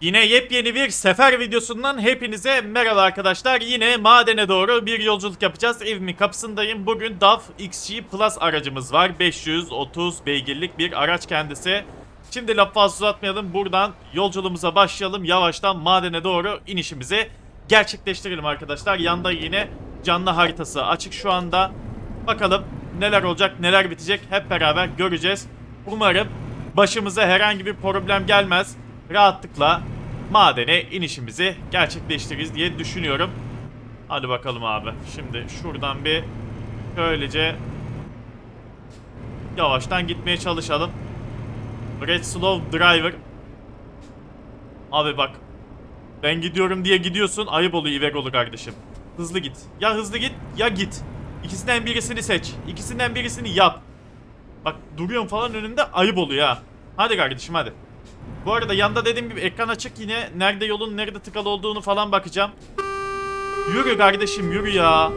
Yine yepyeni bir sefer videosundan hepinize merhaba arkadaşlar. Yine madene doğru bir yolculuk yapacağız. Evimin kapısındayım. Bugün DAF XG Plus aracımız var. 530 beygirlik bir araç kendisi. Şimdi laf fazla uzatmayalım. Buradan yolculuğumuza başlayalım. Yavaştan madene doğru inişimizi gerçekleştirelim arkadaşlar. Yanda yine canlı haritası açık şu anda. Bakalım neler olacak, neler bitecek hep beraber göreceğiz. Umarım başımıza herhangi bir problem gelmez. Rahatlıkla madene inişimizi gerçekleştiririz diye düşünüyorum. Hadi bakalım abi. Şimdi şuradan bir şöylece yavaştan gitmeye çalışalım. Red Slow Driver. Abi bak. Ben gidiyorum diye gidiyorsun. Ayıp oluyor İvegolu kardeşim. Hızlı git. Ya hızlı git ya git. İkisinden birisini seç. İkisinden birisini yap. Bak duruyorsun falan önünde ayıp oluyor ha. Hadi kardeşim hadi. Bu arada yanda dediğim gibi ekran açık yine. Nerede yolun nerede tıkalı olduğunu falan bakacağım. Yürü kardeşim yürü ya.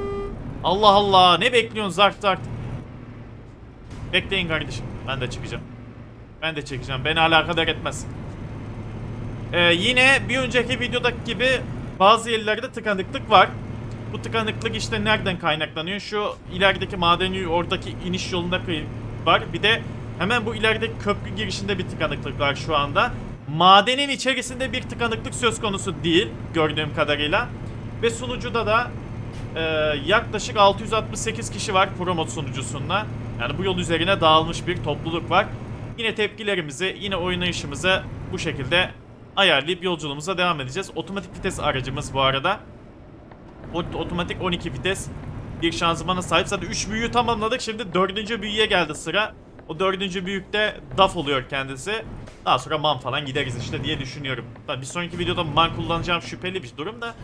Allah Allah ne bekliyorsun zart zart. Bekleyin kardeşim. Ben de çıkacağım. Ben de çekeceğim. Beni alakadar etmez. Ee, yine bir önceki videodaki gibi bazı yerlerde tıkanıklık var. Bu tıkanıklık işte nereden kaynaklanıyor? Şu ilerideki madeni oradaki iniş yolunda var. Bir de hemen bu ilerideki köprü girişinde bir tıkanıklık var şu anda. Madenin içerisinde bir tıkanıklık söz konusu değil gördüğüm kadarıyla. Ve sunucuda da e, yaklaşık 668 kişi var Promot sunucusunda. Yani bu yol üzerine dağılmış bir topluluk var. Yine tepkilerimizi, yine oynayışımızı bu şekilde ayarlayıp yolculuğumuza devam edeceğiz. Otomatik vites aracımız bu arada. Ot- otomatik 12 vites bir şanzımana sahip. Zaten 3 büyüğü tamamladık. Şimdi 4. büyüye geldi sıra. O 4. büyükte DAF oluyor kendisi. Daha sonra man falan gideriz işte diye düşünüyorum. Bir sonraki videoda man kullanacağım şüpheli bir durum da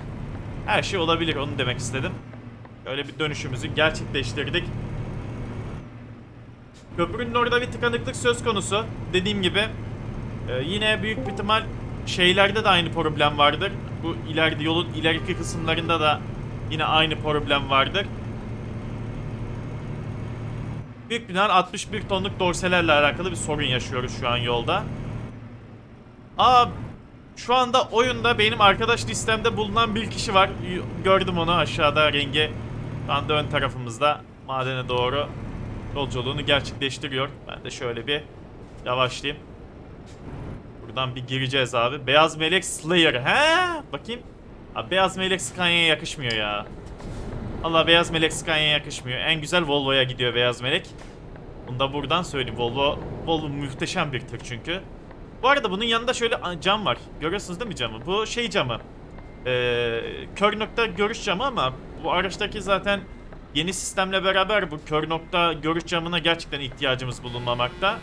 her şey olabilir onu demek istedim. Öyle bir dönüşümüzü gerçekleştirdik. Köprünün orada bir tıkanıklık söz konusu. Dediğim gibi ee, yine büyük bir ihtimal şeylerde de aynı problem vardır. Bu ileride yolun ileriki kısımlarında da yine aynı problem vardır. Büyük ihtimal 61 tonluk dorselerle alakalı bir sorun yaşıyoruz şu an yolda. Aa şu anda oyunda benim arkadaş listemde bulunan bir kişi var. Gördüm onu aşağıda rengi. Şu anda ön tarafımızda madene doğru yolculuğunu gerçekleştiriyor. Ben de şöyle bir yavaşlayayım. Buradan bir gireceğiz abi. Beyaz melek Slayer. He? Bakayım. Abi beyaz melek Scania'ya yakışmıyor ya. Allah beyaz melek Scania'ya yakışmıyor. En güzel Volvo'ya gidiyor beyaz melek. Bunu da buradan söyleyeyim. Volvo, Volvo muhteşem bir tır çünkü. Bu arada bunun yanında şöyle cam var. Görüyorsunuz değil mi camı? Bu şey camı. Ee, kör nokta görüş camı ama bu araçtaki zaten yeni sistemle beraber bu kör nokta görüş camına gerçekten ihtiyacımız bulunmamakta.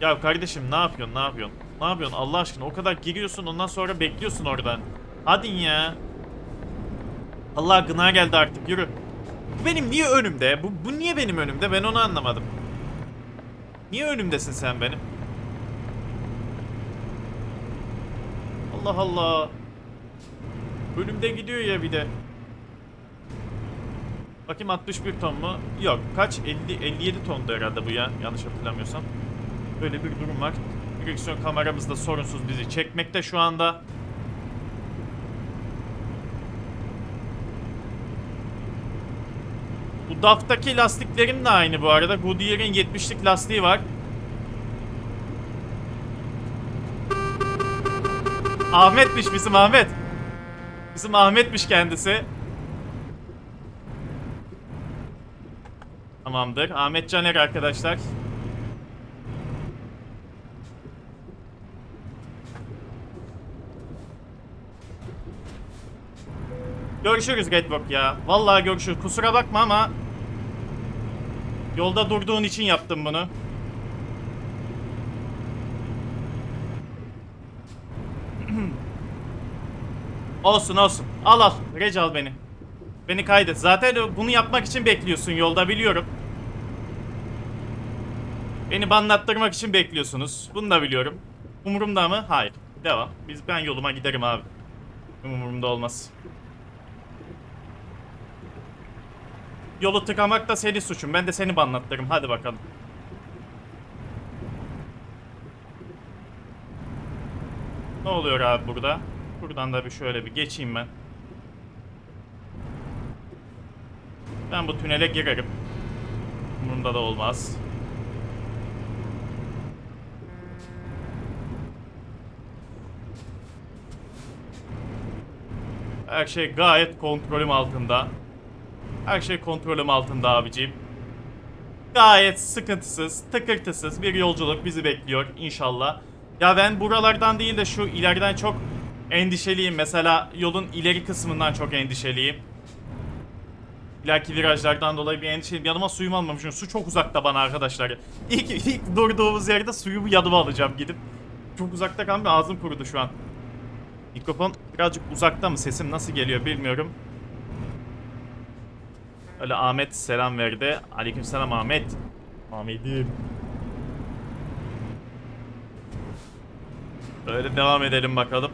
Ya kardeşim ne yapıyorsun ne yapıyorsun? Ne yapıyorsun Allah aşkına o kadar giriyorsun ondan sonra bekliyorsun oradan. Hadi ya. Allah gına geldi artık yürü. Bu benim niye önümde? Bu, bu niye benim önümde? Ben onu anlamadım. Niye önümdesin sen benim? Allah Allah. Önümde gidiyor ya bir de. Bakayım 61 ton mu? Yok. Kaç? 50 57 tondu herhalde bu ya. Yanlış hatırlamıyorsam. Böyle bir durum var. Direksiyon kameramız da sorunsuz bizi çekmekte şu anda. Bu DAF'taki lastiklerin de aynı bu arada. Goodyear'ın 70'lik lastiği var. Ahmet'miş bizim Ahmet. Bizim Ahmet'miş kendisi. Tamamdır. Ahmet Caner arkadaşlar. Görüşürüz Redbook ya. Vallahi görüşürüz. Kusura bakma ama yolda durduğun için yaptım bunu. olsun olsun. Al al. Rec al beni. Beni kaydet. Zaten bunu yapmak için bekliyorsun yolda biliyorum. Beni banlattırmak için bekliyorsunuz. Bunu da biliyorum. Umurumda mı? Hayır. Devam. Biz ben yoluma giderim abi. Umurumda olmaz. Yolu tıkamak da senin suçun. Ben de seni banlattırırım. Hadi bakalım. Ne oluyor abi burada? Buradan da bir şöyle bir geçeyim ben. Ben bu tünele girerim. Bunda da olmaz. Her şey gayet kontrolüm altında. Her şey kontrolüm altında abiciğim. Gayet sıkıntısız, tıkırtısız bir yolculuk bizi bekliyor inşallah. Ya ben buralardan değil de şu ileriden çok endişeliyim. Mesela yolun ileri kısmından çok endişeliyim. İleriki virajlardan dolayı bir endişeliyim. Yanıma suyumu almamışım. Su çok uzakta bana arkadaşlar. İlk, ilk durduğumuz yerde suyumu yanıma alacağım gidip. Çok uzakta kalmış ağzım kurudu şu an. Mikrofon birazcık uzakta mı? Sesim nasıl geliyor bilmiyorum. Öyle Ahmet selam verdi. Aleykümselam Ahmet. Ahmet'im. Öyle devam edelim bakalım.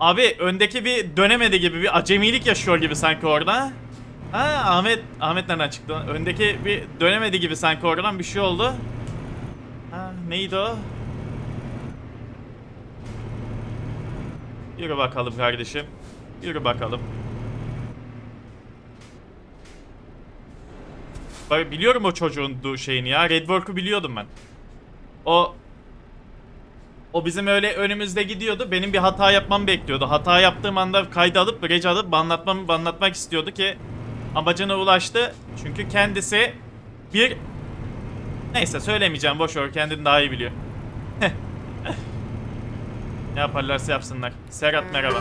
Abi öndeki bir dönemedi gibi bir acemilik yaşıyor gibi sanki orada. Ha Ahmet Ahmet nereden çıktı? Öndeki bir dönemedi gibi sanki oradan bir şey oldu. Ha neydi o? Yürü bakalım kardeşim. Yürü bakalım. Bak biliyorum o çocuğun şeyini ya. Redwork'u biliyordum ben. O o bizim öyle önümüzde gidiyordu. Benim bir hata yapmam bekliyordu. Hata yaptığım anda kaydı alıp rec alıp banlatmam, banlatmak istiyordu ki amacına ulaştı. Çünkü kendisi bir neyse söylemeyeceğim boş ver kendini daha iyi biliyor. Ne yaparlarsa yapsınlar. Serhat merhaba.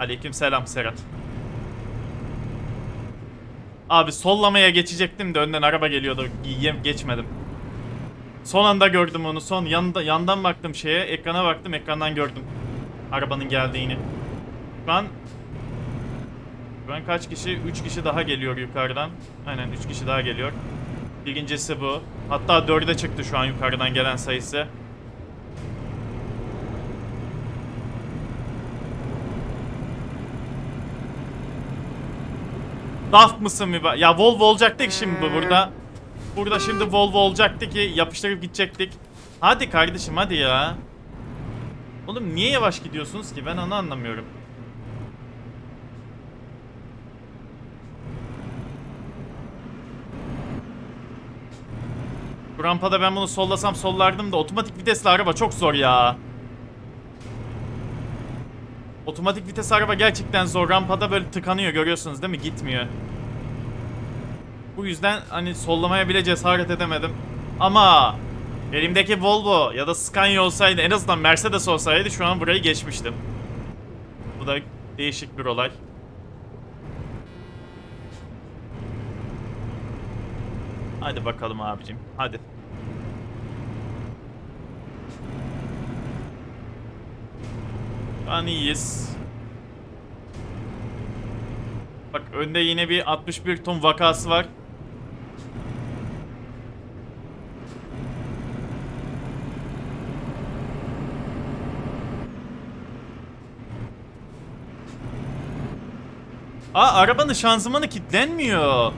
Aleyküm selam Serhat. Abi sollamaya geçecektim de önden araba geliyordu. Geçmedim. Son anda gördüm onu. Son yanda, yandan baktım şeye. Ekrana baktım. Ekrandan gördüm. Arabanın geldiğini. Şu an şu an kaç kişi? 3 kişi daha geliyor yukarıdan. Aynen 3 kişi daha geliyor. Birincisi bu. Hatta 4'e çıktı şu an yukarıdan gelen sayısı. Daft mısın müba? Ya Volvo olacaktı ki şimdi bu burada. Burada şimdi Volvo olacaktı ki yapıştırıp gidecektik. Hadi kardeşim hadi ya. Oğlum niye yavaş gidiyorsunuz ki? Ben onu anlamıyorum. Bu rampada ben bunu sollasam sollardım da otomatik vitesli araba çok zor ya. Otomatik vites araba gerçekten zor. Rampada böyle tıkanıyor görüyorsunuz değil mi? Gitmiyor. Bu yüzden hani sollamaya bile cesaret edemedim. Ama elimdeki Volvo ya da Scania olsaydı en azından Mercedes olsaydı şu an burayı geçmiştim. Bu da değişik bir olay. Hadi bakalım abicim. Hadi. Şu an iyiyiz. Bak önde yine bir 61 ton vakası var. Aa arabanın şanzımanı kilitlenmiyor.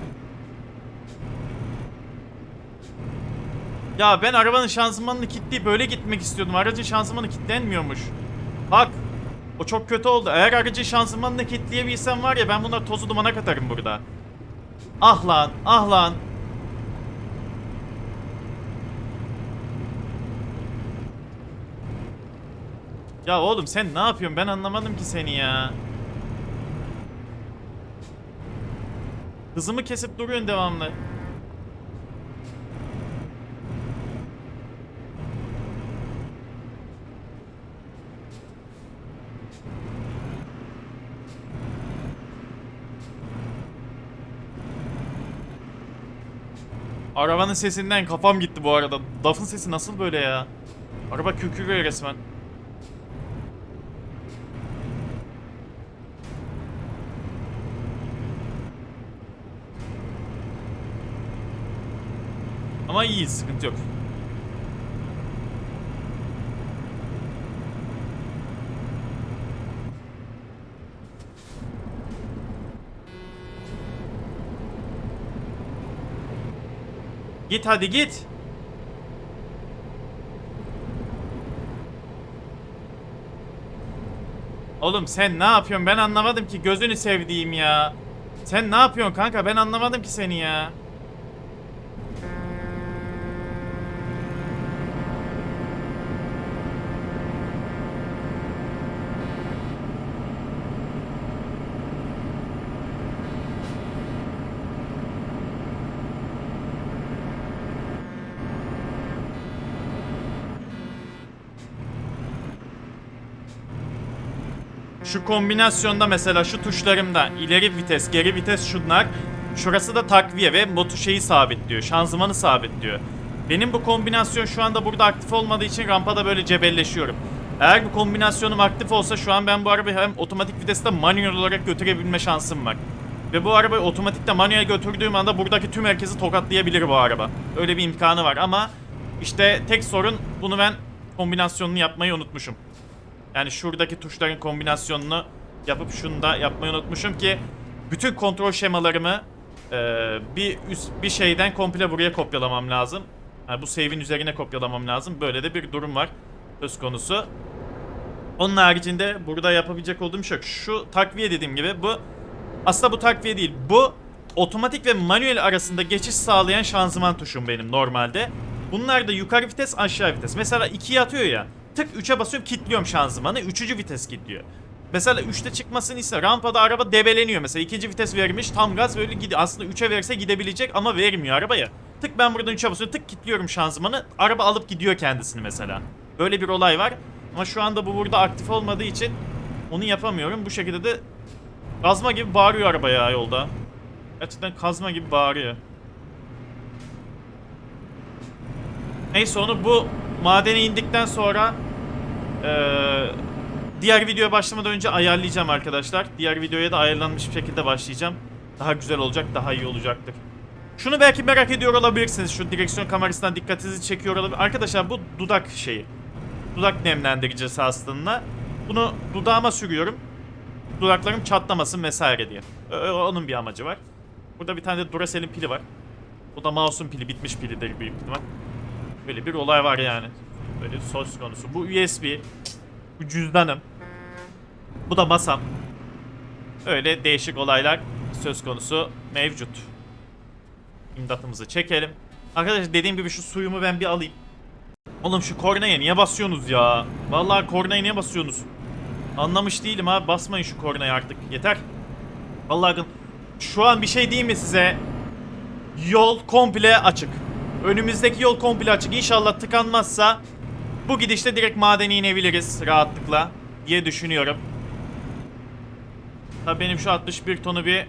Ya ben arabanın şanzımanını kilitleyip böyle gitmek istiyordum. Aracın şanzımanı kilitlenmiyormuş. Bak. O çok kötü oldu. Eğer aracın şanzımanını kilitleyebilsem var ya ben bunları tozu dumana katarım burada. Ah lan, ah lan. Ya oğlum sen ne yapıyorsun? Ben anlamadım ki seni ya. Hızımı kesip duruyorsun devamlı. Arabanın sesinden kafam gitti bu arada. Lafın sesi nasıl böyle ya? Araba kükürüyor resmen. Ama iyiyiz, sıkıntı yok. Git hadi git. Oğlum sen ne yapıyorsun ben anlamadım ki gözünü sevdiğim ya. Sen ne yapıyorsun kanka ben anlamadım ki seni ya. Şu kombinasyonda mesela şu tuşlarımda ileri vites, geri vites şunlar. Şurası da takviye ve motu şeyi sabitliyor. Şanzımanı sabitliyor. Benim bu kombinasyon şu anda burada aktif olmadığı için rampada böyle cebelleşiyorum. Eğer bu kombinasyonum aktif olsa şu an ben bu arabayı hem otomatik viteste manuel olarak götürebilme şansım var. Ve bu arabayı otomatikte manuel götürdüğüm anda buradaki tüm herkesi tokatlayabilir bu araba. Öyle bir imkanı var ama işte tek sorun bunu ben kombinasyonunu yapmayı unutmuşum. Yani şuradaki tuşların kombinasyonunu yapıp şunu da yapmayı unutmuşum ki bütün kontrol şemalarımı e, bir üst bir şeyden komple buraya kopyalamam lazım. Yani bu save'in üzerine kopyalamam lazım. Böyle de bir durum var söz konusu. Onun haricinde burada yapabilecek olduğum şey yok. Şu takviye dediğim gibi bu aslında bu takviye değil. Bu otomatik ve manuel arasında geçiş sağlayan şanzıman tuşum benim normalde. Bunlar da yukarı vites aşağı vites. Mesela 2'ye atıyor ya. Tık 3'e basıyorum kilitliyorum şanzımanı. 3. vites kilitliyor. Mesela 3'te çıkmasını ise rampada araba debeleniyor mesela. ikinci vites vermiş tam gaz böyle gidiyor. Aslında 3'e verse gidebilecek ama vermiyor arabaya. Tık ben buradan 3'e basıyorum tık kilitliyorum şanzımanı. Araba alıp gidiyor kendisini mesela. Böyle bir olay var. Ama şu anda bu burada aktif olmadığı için onu yapamıyorum. Bu şekilde de kazma gibi bağırıyor araba ya yolda. Gerçekten kazma gibi bağırıyor. Neyse onu bu madene indikten sonra eee, diğer videoya başlamadan önce ayarlayacağım arkadaşlar. Diğer videoya da ayarlanmış bir şekilde başlayacağım. Daha güzel olacak, daha iyi olacaktır. Şunu belki merak ediyor olabilirsiniz. Şu direksiyon kamerasından dikkatinizi çekiyor olabilir. Arkadaşlar bu dudak şeyi. Dudak nemlendiricisi aslında. Bunu dudağıma sürüyorum. Dudaklarım çatlamasın vesaire diye. Onun bir amacı var. Burada bir tane de Duracell'in pili var. Bu da mouse'un pili, bitmiş pilidir büyük ihtimal. Böyle bir olay var yani. Böyle söz konusu. Bu USB. Bu cüzdanım. Bu da masam. Öyle değişik olaylar söz konusu mevcut. İmdatımızı çekelim. Arkadaşlar dediğim gibi şu suyumu ben bir alayım. Oğlum şu kornaya niye basıyorsunuz ya? Vallahi kornaya niye basıyorsunuz? Anlamış değilim abi. Basmayın şu kornaya artık. Yeter. Vallahi şu an bir şey diyeyim mi size? Yol komple açık. Önümüzdeki yol komple açık. İnşallah tıkanmazsa bu gidişte direkt madene inebiliriz rahatlıkla diye düşünüyorum. Tabii benim şu 61 tonu bir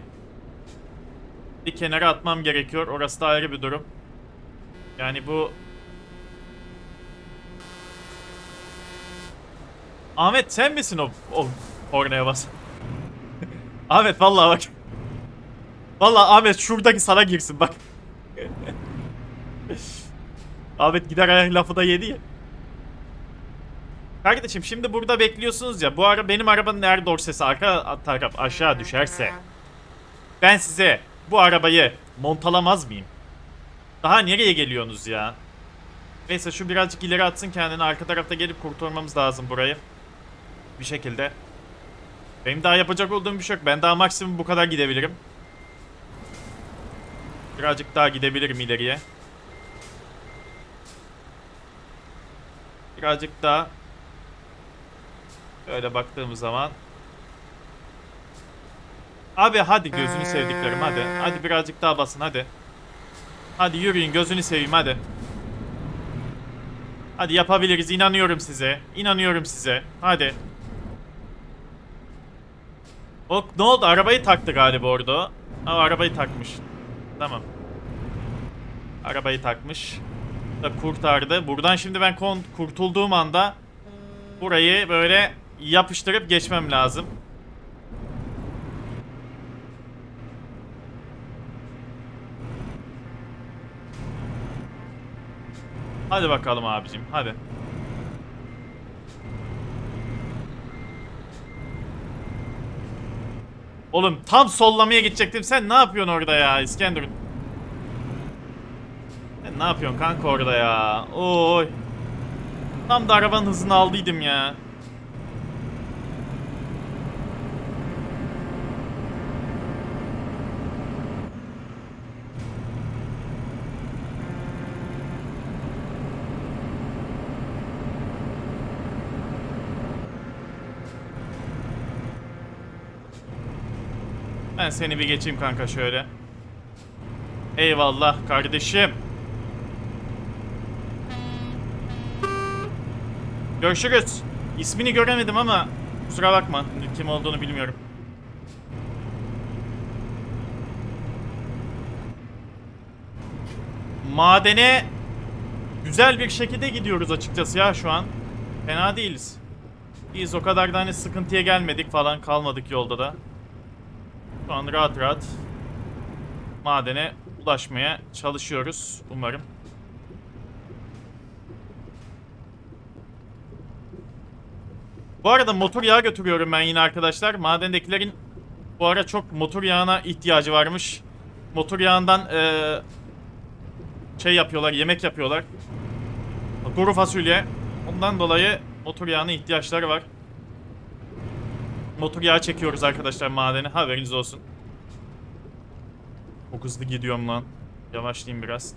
bir kenara atmam gerekiyor. Orası da ayrı bir durum. Yani bu Ahmet sen misin o, o kornaya bas? Ahmet vallahi bak. Vallahi Ahmet şuradaki sana girsin bak. Ahmet gider ayak lafı da yedi ya. Kardeşim şimdi burada bekliyorsunuz ya. Bu ara benim arabanın eğer dorsesi arka taraf aşağı düşerse ben size bu arabayı montalamaz mıyım? Daha nereye geliyorsunuz ya? Neyse şu birazcık ileri atsın kendini. Arka tarafta gelip kurtarmamız lazım burayı. Bir şekilde. Benim daha yapacak olduğum bir şey yok. Ben daha maksimum bu kadar gidebilirim. Birazcık daha gidebilirim ileriye. Birazcık daha Öyle baktığımız zaman Abi hadi gözünü sevdiklerim hadi. Hadi birazcık daha basın hadi. Hadi yürüyün gözünü seveyim hadi. Hadi yapabiliriz inanıyorum size. İnanıyorum size. Hadi. O ne oldu? Arabayı taktı galiba orada. Ha arabayı takmış. Tamam. Arabayı takmış. Da kurtardı. Buradan şimdi ben kurtulduğum anda burayı böyle yapıştırıp geçmem lazım. Hadi bakalım abicim hadi. Oğlum tam sollamaya gidecektim. Sen ne yapıyorsun orada ya İskenderun? Ne yapıyorsun kanka orada ya? Oy. Tam da arabanın hızını aldıydım ya. Ben seni bir geçeyim kanka şöyle. Eyvallah kardeşim. Görüşürüz. İsmini göremedim ama kusura bakma. Kim olduğunu bilmiyorum. Madene güzel bir şekilde gidiyoruz açıkçası ya şu an. Fena değiliz. Biz o kadar da hani sıkıntıya gelmedik falan kalmadık yolda da. Şu an rahat rahat madene ulaşmaya çalışıyoruz umarım. Bu arada motor yağı götürüyorum ben yine arkadaşlar. Madendekilerin bu ara çok motor yağına ihtiyacı varmış. Motor yağından eee, şey yapıyorlar, yemek yapıyorlar. Kuru fasulye. Ondan dolayı motor yağına ihtiyaçları var. Motor yağı çekiyoruz arkadaşlar madene. Haberiniz olsun. Çok hızlı gidiyorum lan. Yavaşlayayım biraz.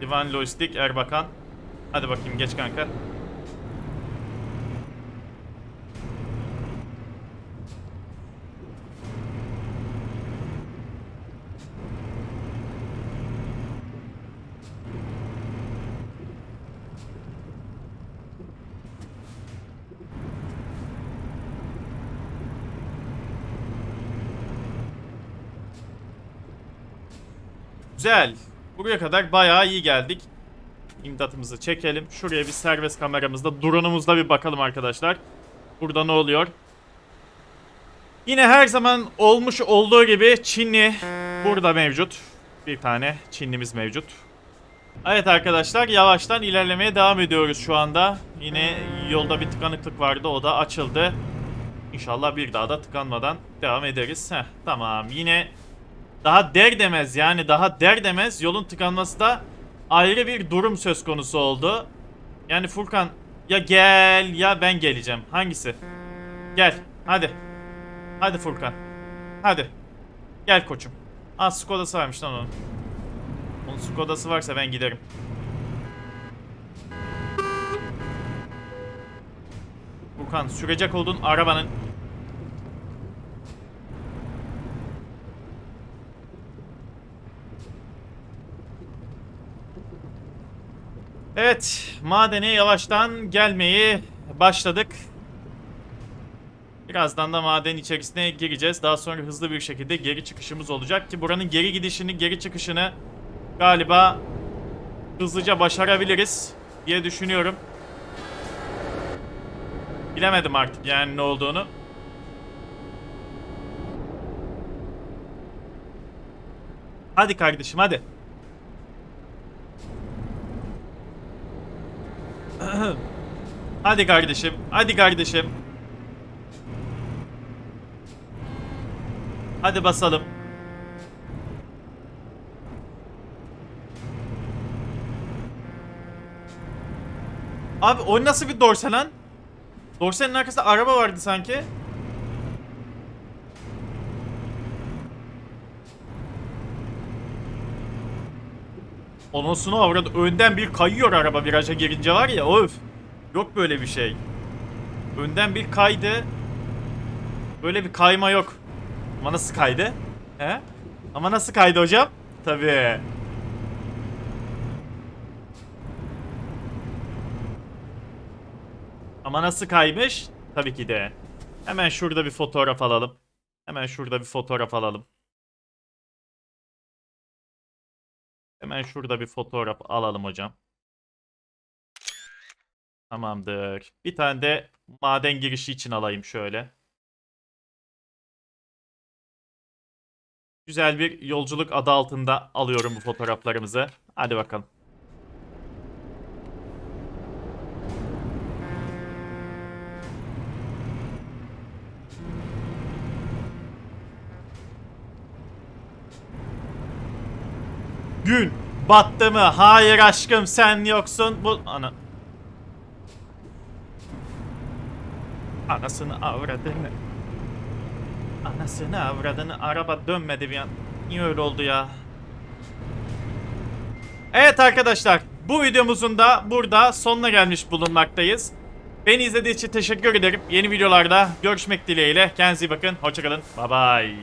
Divan Lojistik Erbakan. Hadi bakayım geç kanka. Güzel. Buraya kadar bayağı iyi geldik. İmdatımızı çekelim. Şuraya bir serbest kameramızda, drone'umuzla bir bakalım arkadaşlar. Burada ne oluyor? Yine her zaman olmuş olduğu gibi Çinli burada mevcut. Bir tane Çinlimiz mevcut. Evet arkadaşlar yavaştan ilerlemeye devam ediyoruz şu anda. Yine yolda bir tıkanıklık vardı o da açıldı. İnşallah bir daha da tıkanmadan devam ederiz. Heh, tamam yine daha der demez yani daha der demez yolun tıkanması da ayrı bir durum söz konusu oldu. Yani Furkan ya gel ya ben geleceğim. Hangisi? Gel hadi. Hadi Furkan. Hadi. Gel koçum. Aa Skoda'sı varmış lan onun. Onun Skoda'sı varsa ben giderim. Furkan sürecek olduğun arabanın Evet, madene yavaştan gelmeyi başladık. Birazdan da maden içerisine gireceğiz. Daha sonra hızlı bir şekilde geri çıkışımız olacak ki buranın geri gidişini, geri çıkışını galiba hızlıca başarabiliriz diye düşünüyorum. Bilemedim artık yani ne olduğunu. Hadi kardeşim hadi. Hadi kardeşim. Hadi kardeşim. Hadi basalım. Abi o nasıl bir dorse lan? Dorsenin arkasında araba vardı sanki. Onusunu avradı. Önden bir kayıyor araba viraja girince var ya öf. Yok böyle bir şey. Önden bir kaydı. Böyle bir kayma yok. Ama nasıl kaydı? He? Ama nasıl kaydı hocam? Tabii. Ama nasıl kaymış? Tabii ki de. Hemen şurada bir fotoğraf alalım. Hemen şurada bir fotoğraf alalım. Hemen şurada bir fotoğraf alalım hocam. Tamamdır. Bir tane de maden girişi için alayım şöyle. Güzel bir yolculuk adı altında alıyorum bu fotoğraflarımızı. Hadi bakalım. Gün battı mı? Hayır aşkım sen yoksun. Bu ana. Anasını avradını. Anasını avradını araba dönmedi bir an. Niye öyle oldu ya? Evet arkadaşlar bu videomuzun da burada sonuna gelmiş bulunmaktayız. Beni izlediğiniz için teşekkür ederim. Yeni videolarda görüşmek dileğiyle. Kendinize iyi bakın. Hoşçakalın. Bye bye.